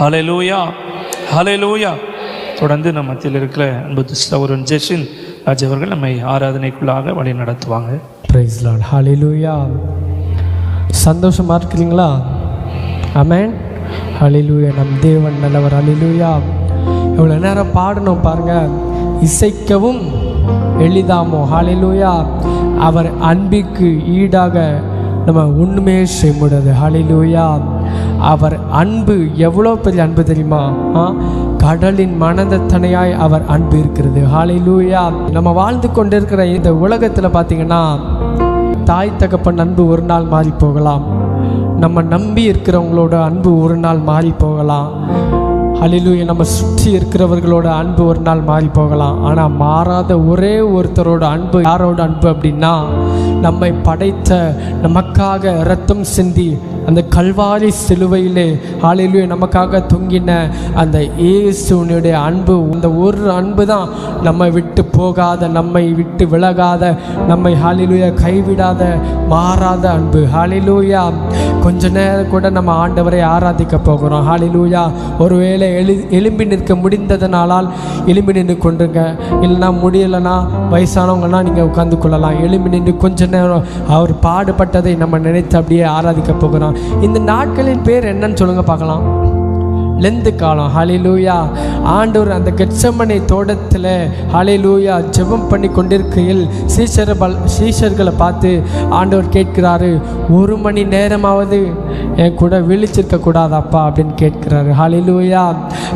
Hallelujah hallelujah தொடர்ந்து நம்ம மத்தியில் இருக்கிற அன்பு சகோதரன் ஜெஷின் ராஜ் அவர்கள் நம்மை ஆராதனைக்குள்ளாக வழி நடத்துவாங்க. பிரைஸ் லார்ட் ஹalleluya சந்தோஷமாக இருக்கிறீங்களா? அமேன் ஹலிலூயா நம் தேவன் நல்லவர். அலிலூயா இவ்வளோ நேரம் பாடணும் பாருங்க. இசைக்கவும் எளிதாமோ? ஹalleluya அவர் அன்பிற்கு ஈடாக நம்ம ஒன்றுமே செய்ய முடியாது ஹalleluya அவர் அன்பு எவ்வளோ பெரிய அன்பு தெரியுமா? ஆ? கடலின் மனதத்தனையாய் அவர் அன்பு இருக்கிறது. ஹalleluya நம்ம வாழ்ந்து கொண்டிருக்கிற இந்த உலகத்தில் பார்த்தீங்கன்னா தாய் தகப்பன் அன்பு ஒரு நாள் மாறி போகலாம். நம்ம நம்பி இருக்கிறவங்களோட அன்பு ஒரு நாள் மாறி போகலாம். ஹalleluya. நம்ம சுற்றி இருக்கிறவர்களோட அன்பு ஒரு நாள் மாறி போகலாம். ஆனால் மாறாத ஒரே ஒருத்தரோட அன்பு யாரோட அன்பு அப்படின்னா நம்மை படைத்த நமக்காக ரத்தம் சிந்தி அந்த கல்வாரி சிலுவையிலே ஹalleluya நமக்காக தொங்கின அந்த இயேசுனுடைய அன்பு இந்த ஒரு அன்பு தான் நம்மை விட்டு போகாத நம்மை விட்டு விலகாத நம்மை ஹாலிலூயா கைவிடாத மாறாத அன்பு. ஹாலிலூயா கொஞ்ச நேரம் கூட நம்ம ஆண்டவரை ஆராதிக்க போகிறோம். ஹாலிலூயா ஒருவேளை எழு எலும்பி நிற்க முடிந்ததனாலால் எலும்பி நின்று கொண்டுங்க இல்லைன்னா முடியலைன்னா வயசானவங்கன்னா நீங்கள் உட்காந்து கொள்ளலாம். எலும்பி நின்று கொஞ்ச நேரம் அவர் பாடுபட்டதை நம்ம நினைத்து அப்படியே ஆராதிக்க போகிறோம். இந்த நாட்களின் பேர் என்னன்னு சொல்லுங்க பார்க்கலாம். லெந்து காலம் ஹலிலூயா ஆண்டவர் அந்த கெச்சமனை தோட்டத்தில் ஹலிலூயா ஜெபம் பண்ணி கொண்டிருக்கையில் சீஷர் பல் சீஷர்களை பார்த்து ஆண்டவர் கேட்கிறாரு ஒரு மணி நேரமாவது என் கூட விழிச்சிருக்க கூடாதாப்பா? அப்படின்னு கேட்கிறாரு. ஹலிலூயா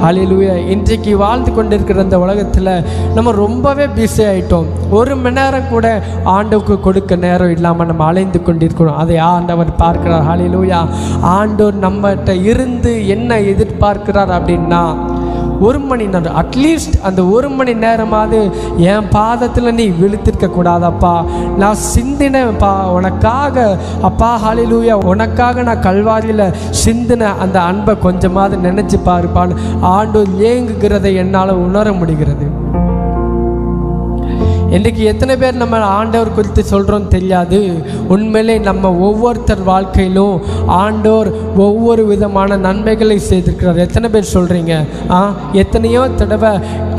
ஹலிலூயா இன்றைக்கு வாழ்ந்து கொண்டிருக்கிற இந்த உலகத்தில் நம்ம ரொம்பவே பிஸி ஆயிட்டோம். ஒரு மணி நேரம் கூட ஆண்டவுக்கு கொடுக்க நேரம் இல்லாமல் நம்ம அலைந்து கொண்டிருக்கிறோம். அதை ஆண்டவர் பார்க்கிறார். ஹலிலூயா ஆண்டோர் நம்மகிட்ட இருந்து என்ன எதிர்பார்க்கிறார் அப்படின்னா ஒரு மணி நேரம் அட்லீஸ்ட் அந்த ஒரு மணி நேரமாவது என் பாதத்தில் நீ விழுத்திருக்க கூடாதப்பா. நான் சிந்தினப்பா உனக்காக அப்பா ஹாலிலூயா உனக்காக நான் கல்வாரியில் சிந்தின அந்த அன்பை கொஞ்சமாவது நினச்சி பாருப்பான்னு ஆண்டு ஏங்குகிறதை என்னால் உணர முடிகிறது. இன்றைக்கு எத்தனை பேர் நம்ம ஆண்டவர் குறித்து சொல்கிறோம் தெரியாது. உண்மையிலே நம்ம ஒவ்வொருத்தர் வாழ்க்கையிலும் ஆண்டோர் ஒவ்வொரு விதமான நன்மைகளை செய்திருக்கிறார். எத்தனை பேர் சொல்கிறீங்க ஆ எத்தனையோ தடவை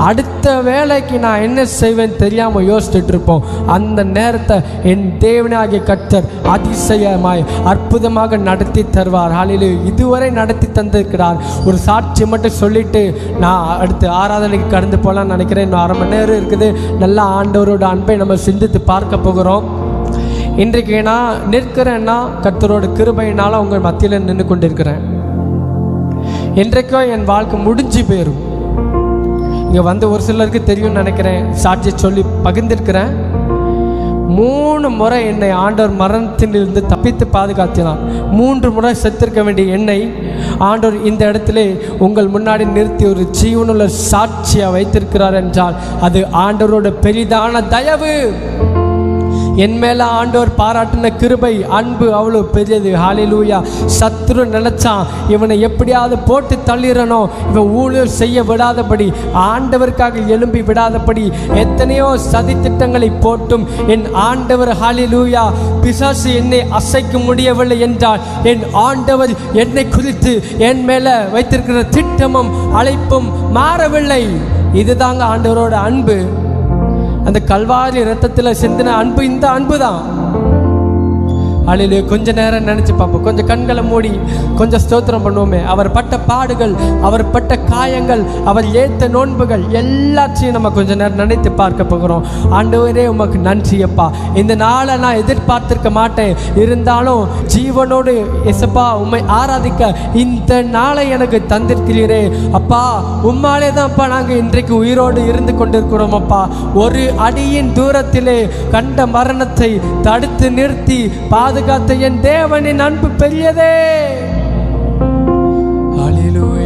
அடுத்த வேலைக்கு நான் என்ன செய்வேன் தெரியாமல் யோசிச்சுட்டு இருப்போம் அந்த நேரத்தை என் தேவனாகிய கர்த்தர் அதிசயமாய் அற்புதமாக நடத்தி தருவார். ஆளிலே இதுவரை நடத்தி தந்திருக்கிறார். ஒரு சாட்சி மட்டும் சொல்லிட்டு நான் அடுத்து ஆராதனைக்கு கடந்து போகலான்னு நினைக்கிறேன். இன்னும் அரை மணி நேரம் இருக்குது. நல்லா நல்ல ஆண்டவரோட அன்பை நம்ம சிந்தித்து பார்க்க போகிறோம். இன்றைக்கு நான் நிற்கிறேன்னா கர்த்தரோட கிருபையினால உங்கள் மத்தியில் நின்று கொண்டிருக்கிறேன். இன்றைக்கும் என் வாழ்க்கை முடிஞ்சு போயிடும் இங்கே வந்து ஒரு சிலருக்கு தெரியும்னு நினைக்கிறேன். சாட்சி சொல்லி பகிர்ந்திருக்கிறேன். மூணு முறை என்னை ஆண்டவர் மரணத்திலிருந்து தப்பித்து பாதுகாத்தினார். மூன்று முறை செத்திருக்க வேண்டிய என்னை ஆண்டவர் இந்த இடத்துல உங்கள் முன்னாடி நிறுத்தி ஒரு ஜீவனுள்ள சாட்சியாக வைத்திருக்கிறார் என்றால் அது ஆண்டவரோட பெரிதான தயவு. என் மேல ஆண்டவர் பாராட்டின கிருபை அன்பு அவ்வளோ பெரியது. ஹாலிலூயா சத்ரு நினைச்சான் இவனை எப்படியாவது போட்டு தள்ளிடணும். இவன் ஊழியர் செய்ய விடாதபடி ஆண்டவருக்காக எழும்பி விடாதபடி எத்தனையோ சதி திட்டங்களை போட்டும். என் ஆண்டவர் ஹாலிலூயா பிசாசு என்னை அசைக்க முடியவில்லை என்றால் என் ஆண்டவர் என்னை குறித்து என் மேல வைத்திருக்கிற திட்டமும் அழைப்பும் மாறவில்லை. இதுதாங்க ஆண்டவரோட அன்பு. அந்த கல்வாரி ரத்தத்தில் சிந்தின அன்பு இந்த அன்பு தான் அழிலே கொஞ்ச நேரம் நினச்சி பார்ப்போம். கொஞ்சம் கண்களை மூடி கொஞ்சம் ஸ்தோத்திரம் பண்ணுவோமே. அவர் பட்ட பாடுகள் அவர் பட்ட காயங்கள் அவர் ஏத்த நோன்புகள் எல்லாத்தையும் நம்ம கொஞ்ச நேரம் நினைத்து பார்க்க போகிறோம். ஆண்டவரே உமக்கு நன்றி அப்பா. இந்த நாளை நான் எதிர்பார்த்திருக்க மாட்டேன். இருந்தாலும் ஜீவனோடு எசப்பா உண்மை ஆராதிக்க இந்த நாளை எனக்கு தந்திருக்கிறீரே. அப்பா உம்மாலே தான்ப்பா நாங்கள் இன்றைக்கு உயிரோடு இருந்து கொண்டிருக்கிறோம் அப்பா. ஒரு அடியின் தூரத்திலே கண்ட மரணத்தை தடுத்து நிறுத்தி பாதுகாத்த என் தேவனின் அன்பு பெரியதே.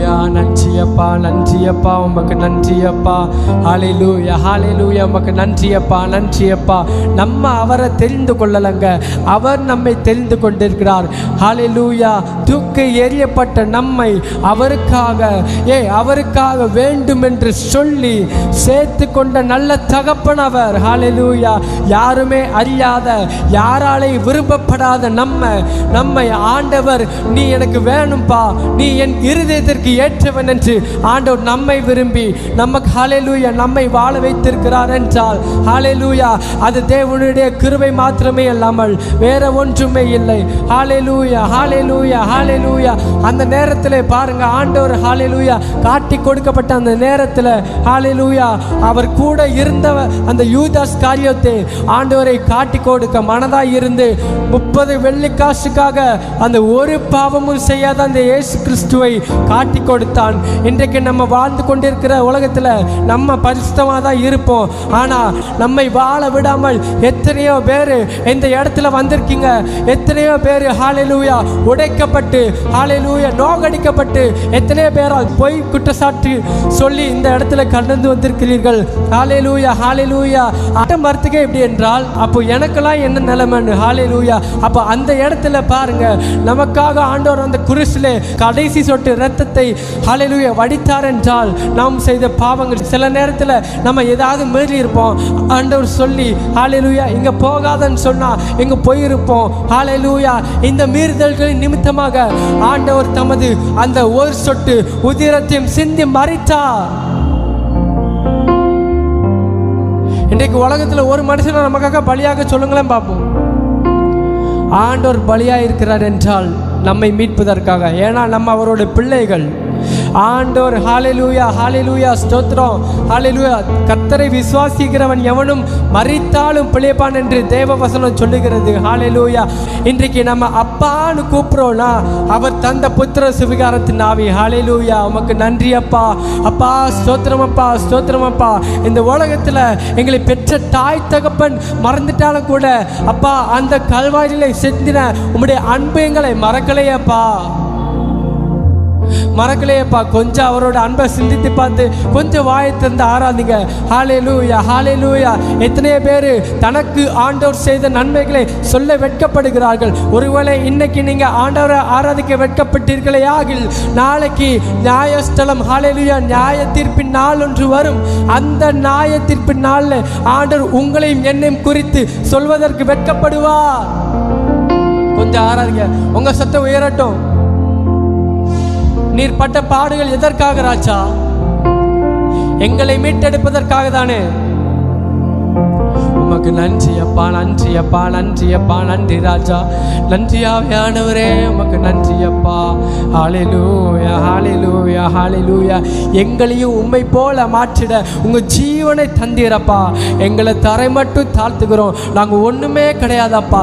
ஹalleluya நன்றி அப்பா நன்றி அப்பா உமக்கு நன்றி அப்பா. ஹalleluya உமக்கு நன்றி அப்பா நன்றி அப்பா. நம்ம அவரை தெரிந்து கொள்ளலங்க. அவர் நம்மை தெரிந்து கொண்டிருக்கிறார். ஹாலை லூயா தூக்கு எறியப்பட்ட நம்மை அவருக்காக ஏ அவருக்காக வேண்டும் என்று சொல்லி சேர்த்து கொண்ட நல்ல தகப்பன் அவர் லூயா யாருமே அறியாத யாராலே விரும்பப்படாத நம்ம நம்மை ஆண்டவர் நீ எனக்கு வேணும்பா. நீ என் இருதயத்திற்கு ஏற்றவன் என்று ஆண்டவர் நம்மை விரும்பி நமக்கு ஹalleluya நம்மை வாழ வைத்திருக்கிறார் என்றால் ஹalleluya அது தேவனுடைய கிருவை மாத்திரமே இல்லாமல் வேற ஒன்றுமே இல்லை. ஹalleluya ஹalleluya ஹalleluya. அந்த நேரத்தில் பாருங்க ஆண்டவர் ஹalleluya காட்டி கொடுக்கப்பட்ட அந்த நேரத்தில் ஹalleluya அவர் கூட இருந்த அந்த யூதாஸ் காரியத்தை ஆண்டவரை காட்டி கொடுக்க மனதாய் இருந்து முப்பது வெள்ளிக்காசுக்காக அந்த ஒரு பாவமும் செய்யாத அந்த இயேசு கிறிஸ்துவை காட்டி கொடுத்தான். இன்றைக்கு நம்ம வாழ்ந்து கொண்டிருக்கிற உலகத்தில் நம்ம பரிசுத்தமாக தான் இருப்போம். ஆனால் நம்மை வாழ விடாமல் எத்தனையோ பேர் இந்த இடத்துல வந்திருக்கீங்க. எத்தனையோ பேர் ஹாலிலூயா உடைக்கப்பட்டு ஹாலிலூயா நோகடிக்கப்பட்டு எத்தனையோ பேரால் பொய் குற்றச்சாட்டு சொல்லி இந்த இடத்துல கடந்து வந்திருக்கிறீர்கள். ஹாலிலூயா ஹாலிலூயா அட்டம் வரத்துக்கே இப்படி என்றால் அப்போ எனக்கெல்லாம் என்ன நிலைமைன்னு? ஹாலிலூயா அப்போ அந்த இடத்துல பாருங்க நமக்காக ஆண்டவர் அந்த குருசிலே கடைசி சொட்டு ரத்தத்தை ஹாலெலூயா வடித்தார் என்றால் நாம் செய்த பாவங்கள். சில நேரத்தில் நம்ம ஏதாவது மீறி இருப்போம் ஆண்டவர் சொல்லி ஹாலெலூயா இங்கே போகாதன்னு சொன்னால் இங்கே போயிருப்போம். ஹாலெலூயா இந்த மீறுதல்களின் நிமித்தமாக ஆண்டவர் தமது அந்த ஒரு சொட்டு உதிரத்தையும் சிந்தி மறித்தார். இன்றைக்கு உலகத்தில் ஒரு மனுஷனை நமக்காக பலியாக சொல்லுங்களேன் பார்ப்போம் ஆண்டவர் பலியாக இருக்கிறார் என்றால் நம்மை மீட்பதற்காக. ஏன்னா நம்ம அவரோட பிள்ளைகள். ஆண்டோர் ஹாலெலூயா ஹாலெலூயா ஸ்தோத்திரம். ஹாலெலூயா கத்தரை விசுவாசிக்கிறவன் எவனும் மறித்தாலும் பிழைப்பான் என்று தேவ வசனம் சொல்லுகிறது. ஹாலெலூயா இன்றைக்கு நம்ம அப்பான்னு கூப்பிட்றோம்னா அவர் தந்த புத்திர சுவிகாரத்தின் ஆவி. ஹாலெலூயா உமக்கு நன்றி அப்பா. அப்பா ஸ்தோத்திரம் அப்பா ஸ்தோத்திரம் அப்பா. இந்த உலகத்தில் எங்களை பெற்ற தாய் தகப்பன் மறந்துட்டாலும் கூட அப்பா அந்த கல்வாயிலை செந்தின உம்முடைய அன்பு எங்களை மறக்கலையப்பா மறக்கலையப்பா. கொஞ்சம் அவரோட அன்பை சிந்தித்து பார்த்து கொஞ்சம் வாயை திறந்து ஆராதிங்க. ஹாலே லூயா ஹாலே லூயா எத்தனையோ பேர் தனக்கு ஆண்டவர் செய்த நன்மைகளை சொல்ல வெட்கப்படுகிறார்கள். ஒருவேளை இன்னைக்கு நீங்கள் ஆண்டவரை ஆராதிக்க வெட்கப்பட்டீர்களே ஆகில் நாளைக்கு நியாயஸ்தலம் ஹாலே லூயா நியாய தீர்ப்பின் நாள் ஒன்று வரும். அந்த நியாய தீர்ப்பின் நாளில் ஆண்டவர் உங்களையும் என்னையும் குறித்து சொல்வதற்கு வெட்கப்படுவார். கொஞ்சம் ஆராதிங்க. உங்க சத்தம் உயரட்டும். நீர் பட்ட பாடுகள் எதற்காக ராஜா? எங்களை மீட்டெடுப்பதற்காக தானே? உமக்கு நன்றி அப்பா நன்றி அப்பா நன்றி அப்பா நன்றி ராஜா. நன்றி ஆவியானவரே உமக்கு நன்றி அப்பா. ஹalleluya ஹalleluya ஹalleluya. எங்களையும் உண்மை போல மாற்றிட உங்கள் ஜீவனை தந்தீரப்பா எங்களை தரை மட்டும் தாழ்த்துக்கிறோம் நாங்கள் ஒன்றுமே கிடையாதப்பா.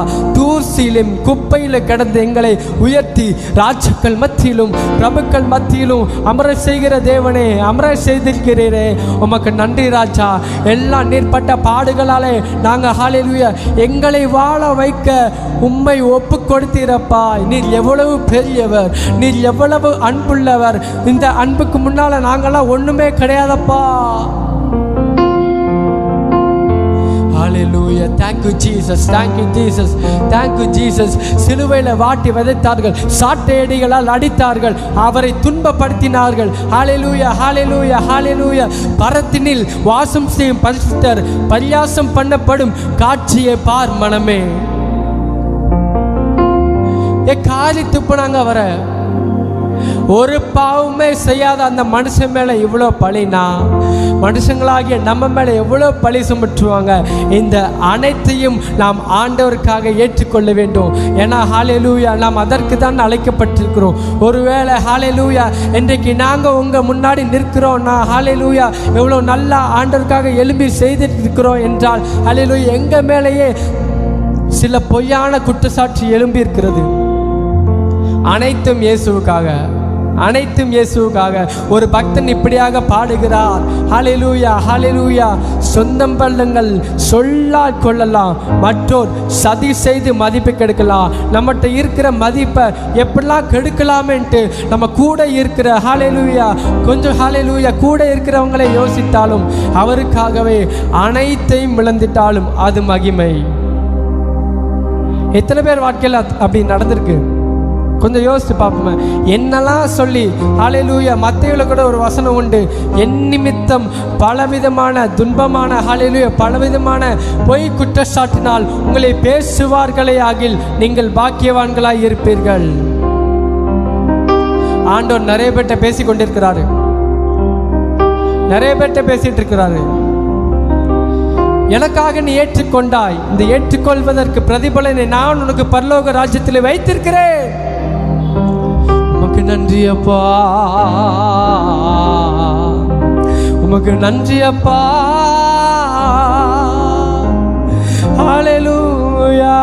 தூசிலும் குப்பையில் கிடந்து எங்களை உயர்த்தி ராஜாக்கள் மத்தியிலும் பிரபுக்கள் மத்தியிலும் அமர செய்கிற தேவனே அமர செய்திருக்கிறீரே. உமக்கு நன்றி ராஜா. எல்லாம் நீர்பட்ட பாடுகளாலே நாங்கள் ஹalleluya எங்களை வாழ வைக்க உம்மை ஒப்பு கொடுத்தீரப்பா நீர் எவ்வளவு பெரியவர் நீர் எவ்வளவு அன்புள்ளவர். இந்த அன்புக்கு முன்னால நாங்களாம் ஒன்றுமே கிடையாதப்பா. Hallelujah. Thank you, Jesus. Thank you, Jesus. Thank you, Jesus. சிலுவையில் வாட்டி விதைத்தார்கள் சாட்டையடிகளால் அடித்தார்கள் அவரை துன்பப்படுத்தினார்கள் ஹalleluya ஹalleluya ஹalleluya பரத்தினில் வாசம் செய்யும் பரிசுத்தர் பரியாசம் பண்ணப்படும் காட்சியை பார் மனமே ஏ காலி துப்புனாங்க அவரை ஒரு பாவமே செய்யாத அந்த மனுஷன் மேலே இவ்வளோ பழினா? மனுஷங்களாகிய நம்ம மேலே எவ்வளோ பழி சுமற்றுவாங்க? இந்த அனைத்தையும் நாம் ஆண்டவருக்காக ஏற்றுக்கொள்ள வேண்டும். ஏன்னா ஹாலேலூயா நாம் அதற்கு தான் அழைக்கப்பட்டிருக்கிறோம். ஒருவேளை ஹாலேலூயா இன்றைக்கு நாங்கள் உங்கள் முன்னாடி நிற்கிறோம் நான் ஹாலேலூயா எவ்வளோ நல்லா ஆண்டவருக்காக எழும்பி செய்துட்டு இருக்கிறோம் என்றால் ஹாலேலூயா எங்கள் மேலேயே சில பொய்யான குற்றச்சாட்டு எழும்பி இருக்கிறது அனைத்தும் இயேசுவுக்காக அனைத்தும் இயேசுவுக்காக. ஒரு பக்தன் இப்படியாக பாடுகிறார். ஹalleluya ஹalleluya சொந்தம் பள்ளங்கள் சொல்லால் கொள்ளலாம். மற்றோர் சதி செய்து மதிப்பு கெடுக்கலாம். நம்மகிட்ட இருக்கிற மதிப்பை எப்படிலாம் கெடுக்கலாமேன்ட்டு நம்ம கூட இருக்கிற ஹalleluya கொஞ்சம் ஹalleluya கூட இருக்கிறவங்களை யோசித்தாலும் அவருக்காகவே அனைத்தையும் இழந்துட்டாலும் அது மகிமை. எத்தனை பேர் வாழ்க்கையில் அப்படி நடந்திருக்கு? கொஞ்சம் யோசித்து பார்ப்போமே. என்னெல்லாம் சொல்லி ஹalleluya மத்தையில கூட ஒரு வசனம் உண்டு. என் நிமித்தம் பலவிதமான துன்பமான ஹalleluya பலவிதமான பொய் குற்றச்சாட்டினால் உங்களை பேசுவார்களே ஆகில் நீங்கள் பாக்கியவான்களாய் இருப்பீர்கள். ஆண்டோர் நிறைய பேர்கிட்ட பேசி கொண்டிருக்கிறாரு. நிறைய பேர்கிட்ட பேசிட்டு இருக்கிறாரு. எனக்காக நீ ஏற்றுக்கொண்டாய். இந்த ஏற்றுக்கொள்வதற்கு பிரதிபலனை நான் உனக்கு பரலோக ராஜ்யத்தில் வைத்திருக்கிறேன். நன்றி அப்பா. உமக்கு நன்றி அப்பா. ஹalleluya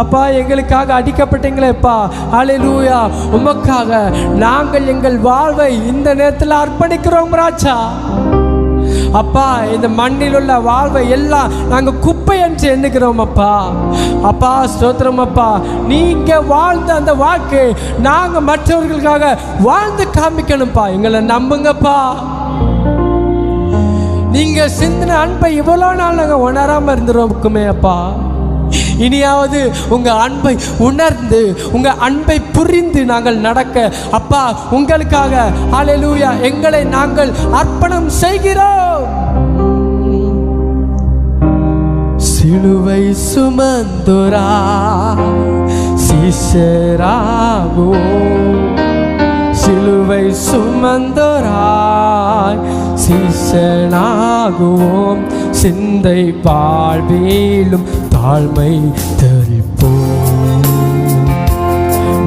அப்பா எங்களுக்காக அடிக்கப்பட்டீங்களேப்பா ஹalleluya உமக்காக நாங்கள் எங்கள் வாழ்வை இந்த நேரத்தில் அர்ப்பணிக்கிறோம் ராஜா. அப்பா இந்த மண்ணில் உள்ள வாழ்வை எல்லாம் நாங்கள் குப்பை என்று எண்ணுகிறோம் அப்பா. அப்பா ஸ்தோத்திரம் அப்பா. நீங்க வாழ்ந்த அந்த வாழ்க்கை நாங்க மற்றவர்களுக்காக வாழ்ந்து காமிக்கணும்ப்பா. எங்களை நம்புங்கப்பா. நீங்க சிந்தின அன்பை இவ்வளோ நாள் நாங்கள் உணராம இருந்துருக்குமே அப்பா. இனியாவது உங்க அன்பை உணர்ந்து உங்க அன்பை புரிந்து நாங்கள் நடக்க அப்பா உங்களுக்காக அலையலூயா எங்களை நாங்கள் அர்ப்பணம் செய்கிறோம். சிலுவை சுமந்துரா சீசராகோ சிலுவை சுமந்தோராய் சீசனாகுவோம் சிந்தை பாழ்வேலும் தாழ்மை தரிப்போம்.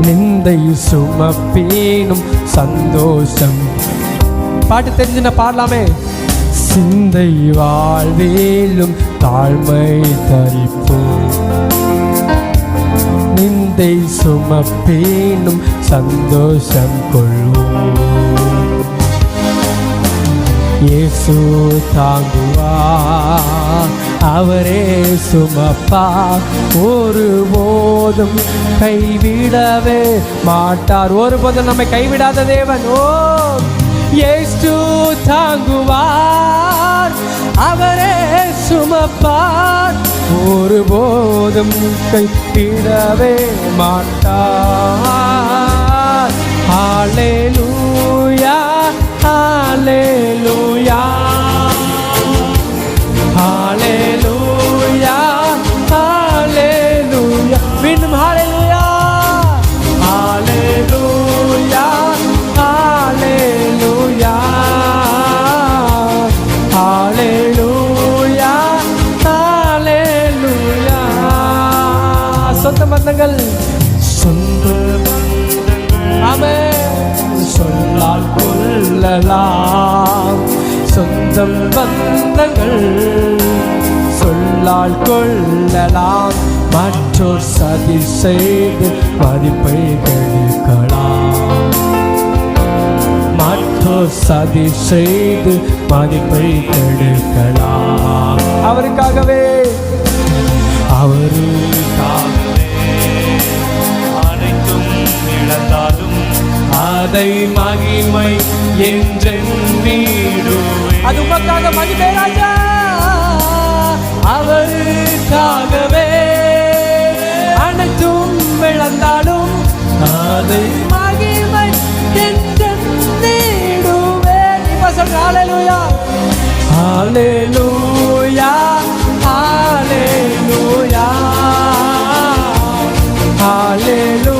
நிந்தை சுமப்பேனும் சந்தோஷம். பாட்டு தெரிஞ்சுன பாடலாமே. சிந்தை வாழ்வேலும் தாழ்மை தரிப்போம் நிந்தை சுமப்பேனும் சந்தோஷம் கொள்வோம் இயேசு தாங்குவா அவரே சுமப்பா. ஒரு போதும் கைவிடவே மாட்டார். ஒரு போதும் நம்மை கைவிடாத தேவன். ஓ ஏஸ்து தாங்குவார். அவரே சுமப்பார். ஒருபோதும் கைத்திடவே மாட்டார். ஆலே லூயா கொள்ளலாம் சொந்தம் பந்தங்கள் சொல்லால் கொள்ளலாம். மற்றோர் சதி செய்து மதிப்பை கெடுக்கலாம் மற்றோர் சதி செய்து மதிப்பை கெடுக்கலாம். அவருக்காகவே. அவருக்காக அதை மகிமை என்றெண்ணீடுவே அது உமக்காக மகிமை ராஜா. அவருக்காகவே அனைத்தும் இழந்தாலும் அதை மகிமை என்றெண்ணீடுவே இப்ப சொல்ற ஹalleluya. ஹalleluya ஹalleluya. ஹalleluya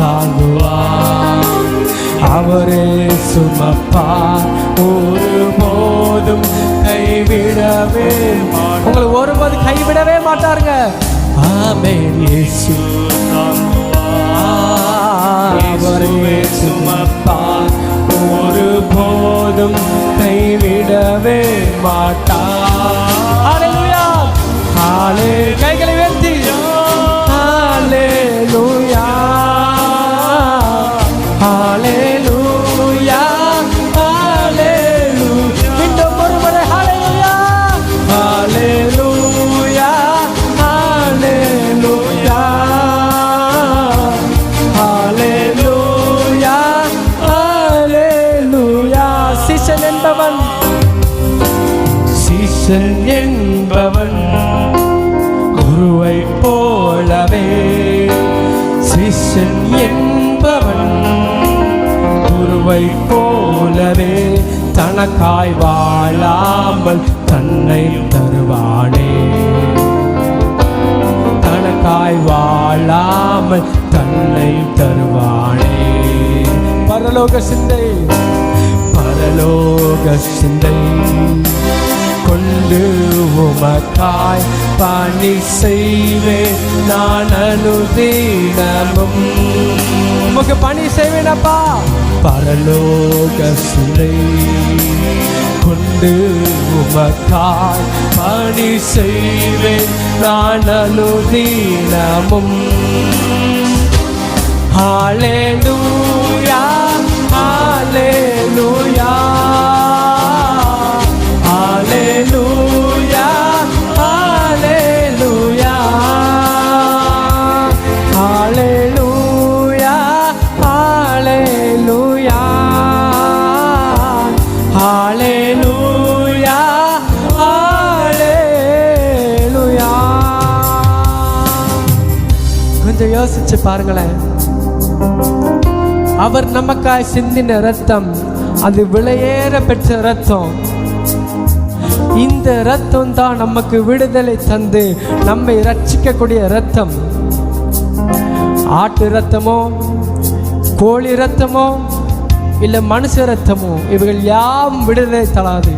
தாங்குவார் அவரே சுமப்பா. ஒருபோதும் கைவிடவே மாட்டார். உங்களை ஒருபோது கைவிடவே மாட்டாருங்க. ஆமென் இயேசு. அவரே சுமப்பார் ஒரு போதும் கைவிடவே மாட்டார் ஹalleluya. ஹalலே வாழாமல் தன்னை தருவானே. பரலோக சிந்தை பரலோக சிந்தை. கொண்டு உமக்காய் பணி செய்வேன் நான் அனுதீனமும். உமக்கு பணி செய்வேனப்பா. பரலோக சிந்தை. கொண்டு உமக்காய் பணி செய்வேன் நான் அனுதீனமும். ஹalleluya ஹalleluya ஹalleluya ஹalleluya ஹalleluya ஹalleluya ஹalleluya ஹalleluya கொஞ்சம் யோசிச்சு பாருங்களேன் அவர் நமக்காய் சிந்தின ரத்தம் அது விலையேற பெற்ற ரத்தம் இந்த ரத்தம் தான் நமக்கு விடுதலை தந்து நம்மை ரட்சிக்கக்கூடிய ரத்தம் ஆட்டு ரத்தமோ கோழி ரத்தமோ இல்லை மனுஷ ரத்தமோ இவைகள் யாவும் விடுதலை தராது.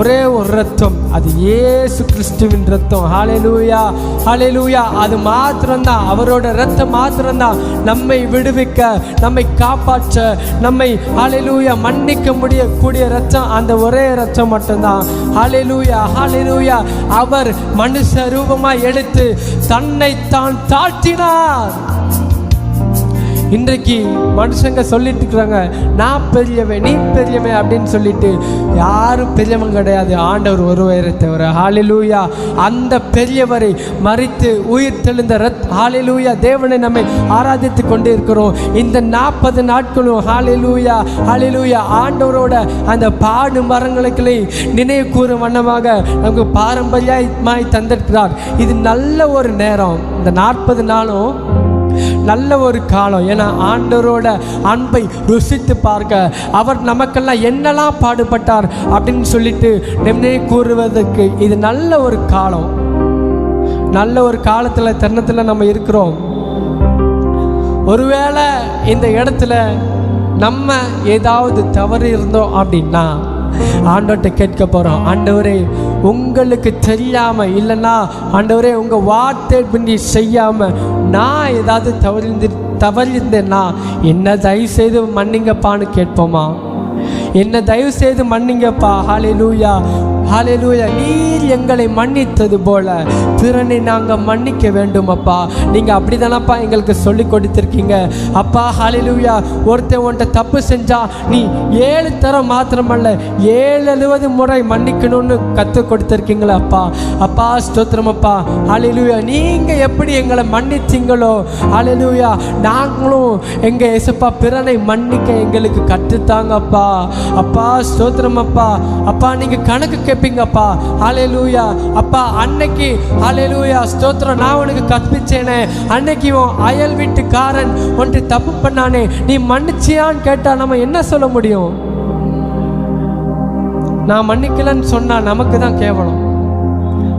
ஒரே ஒரு ரத்தம் அது ஏசு கிறிஸ்துவின் ரத்தம். ஹாலேலூயா ஹாலேலூயா அது மாத்திரம்தான் அவரோட ரத்தம் மாத்திரம்தான் நம்மை விடுவிக்க நம்மை காப்பாற்ற நம்மை ஹalleluya மன்னிக்க முடியக்கூடிய ரத்தம் அந்த ஒரே ரத்தம் மட்டும்தான். ஹாலேலூயா ஹாலே லூயா அவர் மனுஷ ரூபமாக எடுத்து தன்னை தான் தாழ்த்தினார். இன்றைக்கு மனுஷங்க சொல்லிட்டு இருக்கிறாங்க நான் பெரியவன் நீ பெரியவன் அப்படின்னு சொல்லிட்டு யாரும் பெரியவன் கிடையாது. ஆண்டவர் ஒருவரை தவிர. ஹாலிலூயா அந்த பெரியவரை மறித்து உயிர் தெழுந்த ரத் ஹாலிலூயா தேவனை நம்மை ஆராதித்து கொண்டு இருக்கிறோம் இந்த நாற்பது நாட்களும் ஹாலிலூயா ஹாலிலூயா ஆண்டவரோட அந்த பாடு மரங்களுக்களை நினைவு கூறும் வண்ணமாக நமக்கு பாரம்பரியமாய் தந்திருக்கிறார். இது நல்ல ஒரு நேரம். இந்த நாற்பது நாளும் நல்ல ஒரு காலம். ஏன்னா ஆண்டவரோட அன்பை ருசித்து பார்க்க அவர் நமக்கெல்லாம் என்னெல்லாம் பாடுபட்டார் அப்படின்னு சொல்லிட்டு நிம்மதி கூறுவதற்கு இது நல்ல ஒரு காலம். நல்ல ஒரு காலத்தில் தருணத்தில் நம்ம இருக்கிறோம். ஒருவேளை இந்த இடத்துல நம்ம ஏதாவது தவறு இருந்தோம் அப்படின்னா ஆண்டவர்கிட்ட கேட்க போகிறோம் ஆண்டவரே உங்களுக்கு தெரியாமல் இல்லைன்னா ஆண்டவரே உங்கள் வார்த்தை பண்ணி செய்யாமல் நான் ஏதாவது தவறிந்து தவறிருந்தேன்னா என்ன தயவு செய்து மன்னிங்கப்பான்னு கேட்போமா? என்ன தயவு செய்து மன்னிங்கப்பா? ஹாலே லூயா ஹalleluya நீர் எங்களை மன்னித்தது போல திறனை நாங்கள் மன்னிக்க வேண்டும் அப்பா. நீங்கள் அப்படி தானப்பா எங்களுக்கு சொல்லி கொடுத்துருக்கீங்க. அப்பா ஹalleluya ஒருத்தன் உன்ட்ட தப்பு செஞ்சா நீ ஏழு தரம் மாத்திரமல்ல ஏழு எழுபது முறை மன்னிக்கணும்னு கற்றுக் கொடுத்துருக்கீங்களா அப்பா. அப்பா ஸ்தோத்திரம் அப்பா. ஹalleluya நீங்கள் எப்படி எங்களை மன்னித்தீங்களோ ஹalleluya நாங்களும் எங்கள் ஏசப்பா பிறனை மன்னிக்க எங்களுக்கு கற்றுத்தாங்கப்பா அப்பா. ஸ்தோத்திரம் அப்பா. அப்பா நீங்கள் கணக்கு கேட்பீங்கப்பா. ஹalleluya அப்பா அன்னைக்கு ஹalleluya ஸ்தோத்திரம். நான் உனக்கு கற்பிச்சேனே. அன்னைக்கு உன் அயல் வீட்டுக்காரன் ஒன்று தப்பு பண்ணானே. நீ மன்னிச்சியான்னு கேட்டால் நம்ம என்ன சொல்ல முடியும்? நான் மன்னிக்கலன்னு சொன்னா நமக்கு தான் கேவலம்.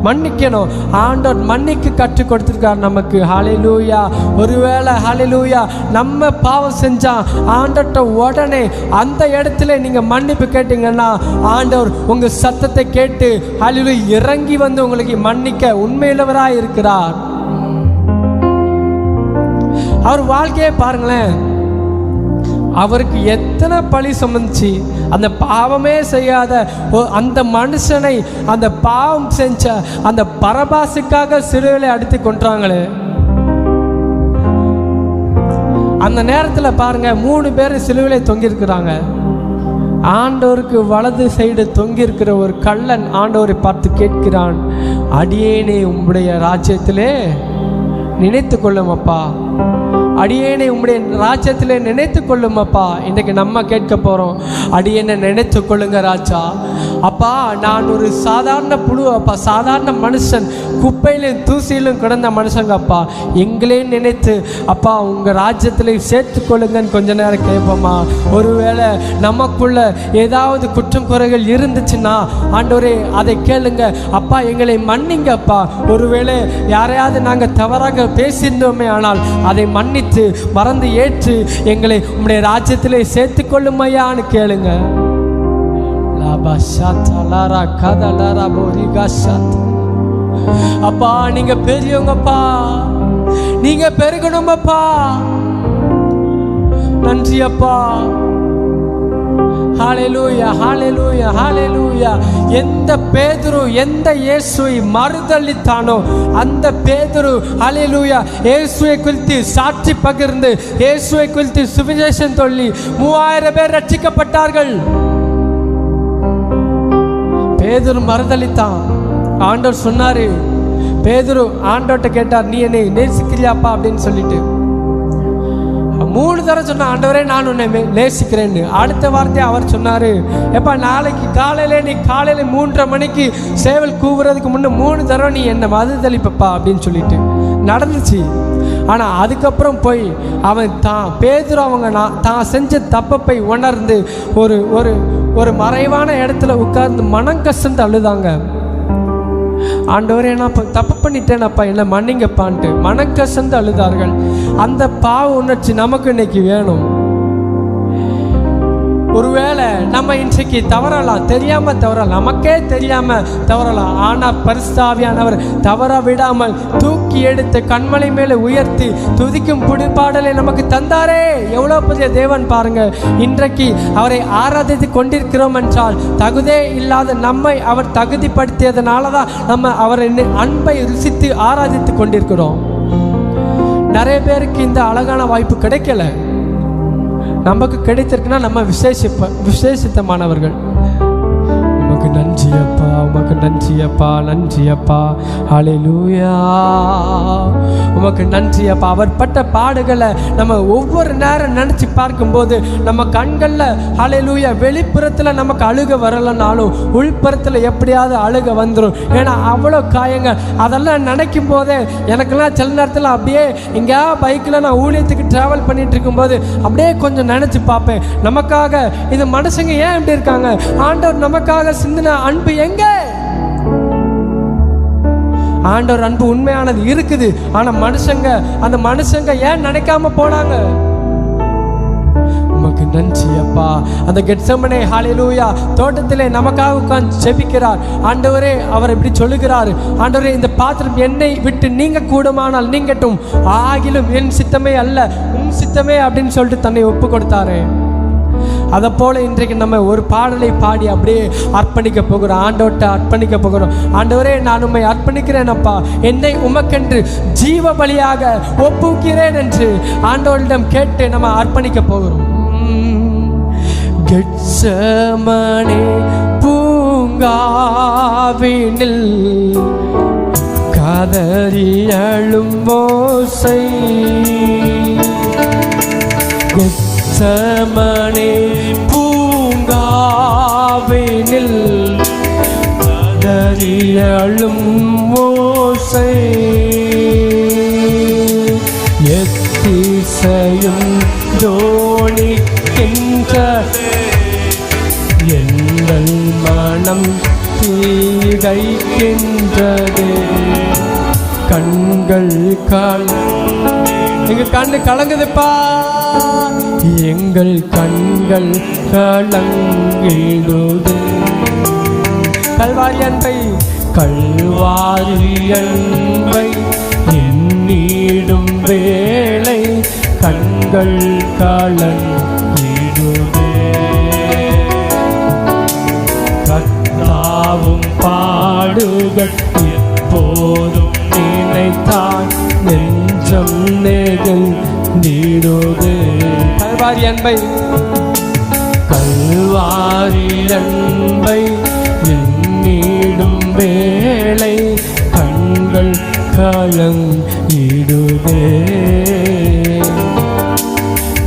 மன்னிக்கணும். ஆண்டவர் மன்னிக்க கற்றுக் கொடுத்துருக்கார் நமக்கு. ஹலிலூயா ஒருவேளை ஹலிலூயா நம்ம பாவம் செஞ்சால் ஆண்டட்ட உடனே அந்த இடத்துல நீங்கள் மன்னிப்பு கேட்டிங்கன்னா ஆண்டவர் உங்கள் சத்தத்தை கேட்டு ஹலிலு இறங்கி வந்து உங்களுக்கு மன்னிக்க உண்மையிலவராக இருக்கிறார். அவர் வாழ்க்கையே பாருங்களேன். அவருக்கு எத்தனை பழி சுமந்துச்சு அந்த பாவமே செய்யாத அந்த மனுஷனை அந்த பாவம் செஞ்ச அந்த பரபாசுக்காக சிறுவிலை அடித்து கொன்றாங்களே. அந்த நேரத்தில் பாருங்க மூணு பேர் சிலுவிலை தொங்கியிருக்கிறாங்க. ஆண்டோருக்கு வலது சைடு தொங்கியிருக்கிற ஒரு கள்ளன் ஆண்டவரை பார்த்து கேட்கிறான் அடியேனே உம்முடைய ராஜ்யத்திலே நினைத்து கொள்ளும் அப்பா. அடியேனை உம்முடைய ராஜ்யத்தில் நினைத்து கொள்ளுமப்பா இன்றைக்கு நம்ம கேட்க போகிறோம் அடியேனை நினைத்து கொள்ளுங்க ராஜா. அப்பா நான் ஒரு சாதாரண புழு அப்பா சாதாரண மனுஷன். குப்பையிலும் தூசியிலும் கிடந்த மனுஷங்க அப்பா. எங்களே நினைத்து அப்பா உங்கள் ராஜ்யத்தில் சேர்த்து கொள்ளுங்கன்னு கொஞ்ச நேரம் கேட்போமா? ஒருவேளை நமக்குள்ள ஏதாவது குற்றம் குறைகள் இருந்துச்சுன்னா ஆண்டவரே அதை கேளுங்க. அப்பா எங்களை மன்னிங்க அப்பா. ஒருவேளை யாரையாவது நாங்கள் தவறாக பேசியிருந்தோமே ஆனால் அதை மன்னித்து மறந்து ஏற்று எங்களை உம்முடைய ராஜ்யத்திலே சேர்த்து கொள்ளுமையான்னு கேளுங்க. லாபா அப்பா நீங்க பெரியவங்கப்பா. நீங்க பெருகணுமப்பா நன்றி அப்பா ஹalleluya ஹalleluya ஹalleluya எந்த பேதுரு எந்த இயேசுவை மறுதளித்தானோ அந்த பேதுரு ஹalleluya இயேசுவை குறித்து சாட்சி பகிர்ந்து இயேசுவை குறித்து சுவிசேஷம் சொல்லி மூவாயிரம் பேர் ரட்சிக்கப்பட்டார்கள் பேதுரு மறுதளித்தான் ஆண்டவர் சொன்னாரு பேதுரு ஆண்டோட்ட கேட்டார் நீ என்னை நேசிக்கிறியாப்பா? அப்படின்னு சொல்லிட்டு. மூணு தடவை சொன்ன ஆண்டவரே நான் உன்னை நேசிக்கிறேன்னு. அடுத்த வார்த்தையை அவர் சொன்னாரு எப்பா நாளைக்கு காலையில நீ காலையில மூன்றரை மணிக்கு சேவல் கூவுறதுக்கு முன்ன மூணு தடவை நீ என்னை மதுதளிப்பப்பா அப்படின்னு சொல்லிட்டு. நடந்துச்சு. ஆனால் அதுக்கப்புறம் போய் அவன் தான் பேதுரு அவங்க நான் தான் செஞ்ச தப்பப்பை உணர்ந்து ஒரு ஒரு ஒரு மறைவான இடத்துல உட்கார்ந்து மனம் கசந்து அழுதாங்க. ஆண்டவரே நான் தப்பு பண்ணிட்டேனப்பா என்ன மன்னிங்கப்பான்ட்டு மனக்கசந்து அழுதார்கள். அந்த பாவ உணர்ச்சி நமக்கு இன்னைக்கு வேணும். ஒருவேளை நம்ம இன்றைக்கு தவறலாம் தெரியாம தவறலாம் நமக்கே தெரியாம தவறலாம். ஆனால் பரிசுத்தாவியானவர் தவற விடாமல் தூக்கி எடுத்து கண்மலை மேலே உயர்த்தி துதிக்கும் புடிப்பாடலை நமக்கு தந்தாரே. எவ்வளோ பெரிய தேவன் பாருங்க. இன்றைக்கு அவரை ஆராதித்து கொண்டிருக்கிறோம் என்றால் தகுதே இல்லாத நம்மை அவர் தகுதிப்படுத்தியதனால தான் நம்ம அவரை அன்பை ருசித்து ஆராதித்து கொண்டிருக்கிறோம். நிறைய பேருக்கு இந்த அழகான வாய்ப்பு கிடைக்கல. நமக்கு கிடைத்திருக்குன்னா நம்ம விசேஷிப்ப விசேஷித்தமானவர்கள். உமக்கு நன்றி அப்பா. உமக்கு நன்றி அப்பா. நன்றி அப்பா. அலையூயா உமக்கு நன்றி அப்பா. அவர் பட்ட பாடுகளை நம்ம ஒவ்வொரு நேரம் நினச்சி பார்க்கும்போது நம்ம கண்களில் ஹalleluya வெளிப்புறத்தில் நமக்கு அழுக வரலனாலும் உள்புறத்தில் எப்படியாவது அழுக வந்துடும் ஏன்னா அவ்வளோ காயங்கள். அதெல்லாம் நினைக்கும் போதே எனக்கெல்லாம் சில நேரத்தில் அப்படியே எங்கேயா பைக்கில் நான் ஊழியத்துக்கு ட்ராவல் பண்ணிட்டு இருக்கும்போது அப்படியே கொஞ்சம் நினச்சி பார்ப்பேன். நமக்காக இந்த மனுஷங்க ஏன் இப்படி இருக்காங்க? ஆண்டவர் நமக்காக சிந்தின அன்பு எங்கே? ஆண்டவர் அன்பு உண்மையானது இருக்குது. ஆனா மனுஷங்க அந்த மனுஷங்க ஏன் நினைக்காம போனாங்க? உமக்கு நன்றி அப்பா. அந்த கெட்சமனே ஹாலிலூயா தோட்டத்திலே நமக்காக உட்கார்ந்து ஜெபிக்கிறார். ஆண்டவரே அவர் இப்படி சொல்லுகிறார். ஆண்டவரே இந்த பாத்திரம் என்னை விட்டு நீங்க கூடுமானால் நீங்கட்டும். ஆகிலும் என் சித்தமே அல்ல உன் சித்தமே அப்படின்னு சொல்லிட்டு தன்னை ஒப்பு கொடுத்தாரு அதை போல இன்றைக்கு நம்ம ஒரு பாடலை பாடி அப்படியே அர்ப்பணிக்க போகிறோம். ஆண்டோட்ட அர்ப்பணிக்க போகிறோம். ஆண்டவரே நான் உம்மை அர்ப்பணிக்கிறேன் அப்பா. என்னை உமக்கென்று ஜீவ பலியாக ஒப்புக்கிறேன் என்று ஆண்டவரிடம் கேட்டு நம்ம அர்ப்பணிக்க போகிறோம். கெட்சமனே பூங்காவினில் கதறி மோசை ஓசை. கெத்சமனே பூங்காவினில் கதறியழும் ஓசை. எத்திசையும் தோணிக்கின்ற எங்கள் மனம் தீகைக்கின்றது கண்கள் கால் எங்க கண்ணு கலங்குதுப்பா. எங்கள் கண்கள் கலங்கிடுது. கல்வாரி அன்பை கல்வாரி அன்பை எண்ணிடும் வேளை கண்கள் கலங்கிடுதே. கத்தாவும் பாடுகள் எப்போதும் நினைத்தான் நெஞ்சம் நெகில் நீடுதே. கல்வாரி அன்பை. கல்வாரி அன்பை எண்ணிடும் வேளை கண்கள் காலம் கலங்கிடுதே.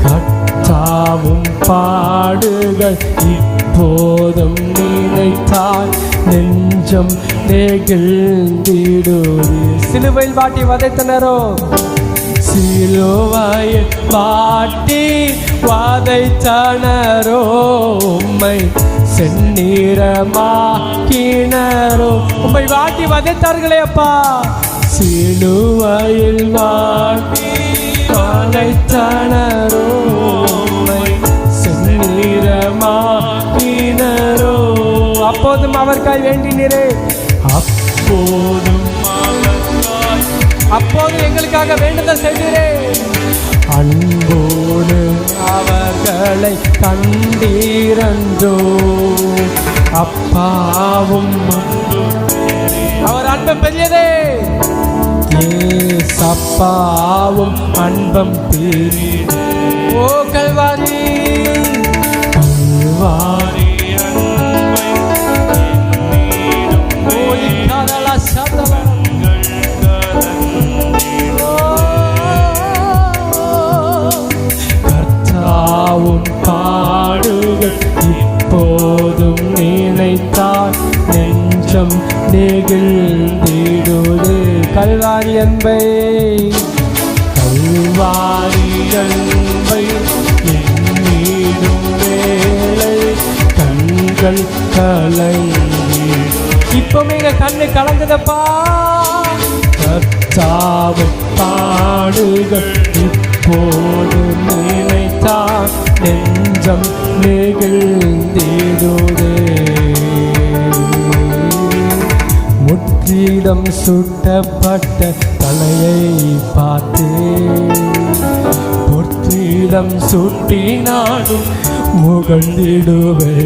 கத்தாவும் பாடுகள் இப்போதும் நினைத்தால் நெஞ்சம் நெகிழ்ந்திடுது. சிலுவையில் வாட்டி வதைத்தனரோ? சிலுவையில் பாட்டி வதைத்தனரோ உம்மை செந்நீரமாக்கினரோ உம்மை வாட்டி வதைத்தார்களே அப்பா. சிலுவாயில் வாட்டி வதைத்தனரோ உம்மை செந்நிறமாக்கினரோ. அப்போதும் அவர்காய் வேண்டினரே. அப்போது அப்போது எங்களுக்காக வேண்டுதல் செய்கிறேன் அன்போடு அவர்களை கண்டீரன்றோ. அப்பாவும் அவர் அன்பம் பெரியதே. ஏசப்பாவும் அன்பம் பெரியதே. கலை கலங்கி எங்க கண்ணு கலங்குதப்பா. கர்த்தாவும் பாடுகள். இப்போது நினைத்தா நெஞ்சம் நெகிழ்ந்திடுதே. முற்றிடம் சுட்டப்பட்ட தலையை நீளம் சுட்டி நாடும் முகழ்ந்திடுவே.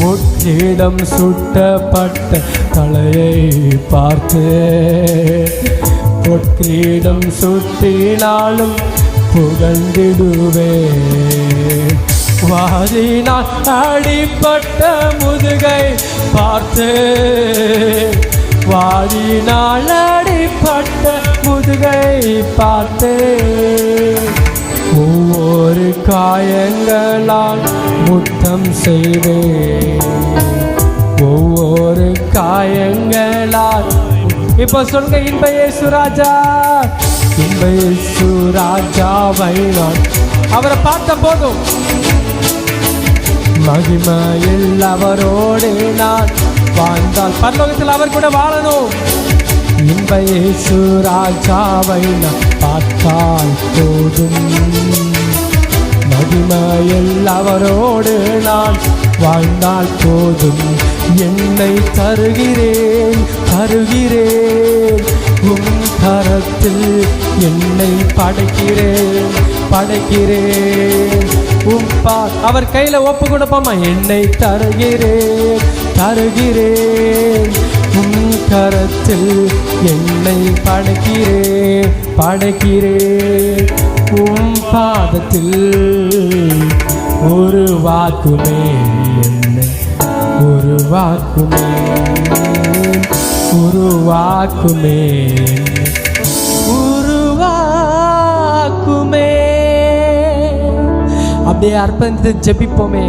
முற்றிடம் சுட்டப்பட்ட தலையை பார்த்து. பொற்றிடம் சுற்றினாலும் புகழ்ந்திடுவே. வாதினால் அடிப்பட்ட முதுகை பார்த்து. வாதினால் அடிப்பட்ட முதுகை பார்த்து. ஒவ்வொரு காயங்களால் முத்தம் செய்வே ஒவ்வொரு காயங்களால் இப்போ சொல்லுங்க இன்ப சுராஜா இன்ப சுராஜாவை நான் அவரை பார்த்த போதும். மகிமையில் அவரோடு நான் வாழ்ந்தால். பரலோகத்தில் அவர் கூட வாழணும். இன்ப இயேசு ராஜாவை நான் பார்த்தால் போதும். மகிமையில் அவரோடு நான் வாழ்ந்தால் போதும். என்னை தருகிறேன் தருகிறேன். உன் கரத்தில் என்னை படைக்கிறேன் படைக்கிறேன். உப்பா அவர் கையில ஒப்பு கொடுப்போமா? என்னை தருகிறேன் தருகிறேன். உம் கரத்தில் என்னை படைக்கிறேன் படைக்கிறேன் உம் பாதத்தில் ஒரு வாக்குமே என்னை ஒரு வாக்குமே ஒரு வாக்குமே உருவாக்குமே அப்படியே அர்ப்பணித்து ஜெபிப்போமே.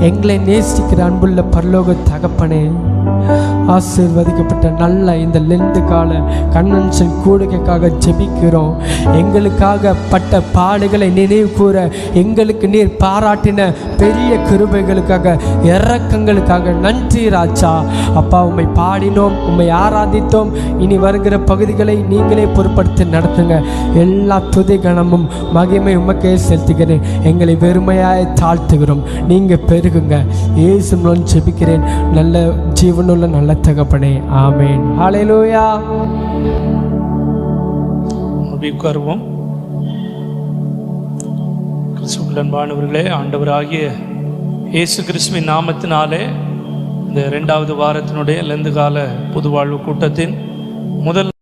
எங்களை நேசிக்கிற அன்புள்ள பரலோக தகப்பனே. 啊。ஆசிர்வதிக்கப்பட்ட நல்ல இந்த லெந்து கால கன்வென்ஷன் கூடுகைக்காக ஜெபிக்கிறோம். எங்களுக்காக பட்ட பாடுகளை நினைவு கூற எங்களுக்கு நீர் பாராட்டின பெரிய கிருபைகளுக்காக இறக்கங்களுக்காக நன்றி ராஜா. அப்பா உம்மை பாடினோம் உம்மை ஆராதித்தோம். இனி வருகிற பகுதிகளை நீங்களே பொருட்படுத்தி நடத்துங்க. எல்லா துதி கணமும் மகிமை உமக்கே செலுத்துகிறேன். எங்களை வெறுமையாய் தாழ்த்துகிறோம். நீங்கள் பெருகுங்க. ஏசு ஜெபிக்கிறேன். நல்ல ஜீவனுள்ள நல்ல தகப்பனே ஆமேன். ஹalleluya. உட்காருவோம். கிறிஸ்துக்குள் ஆண்டவராகிய இயேசு கிறிஸ்துவின் நாமத்தினாலே இந்த ரெண்டாவது வாரத்தினுடைய லெந்து கால பொதுவாழ்வு கூட்டத்தின் முதல்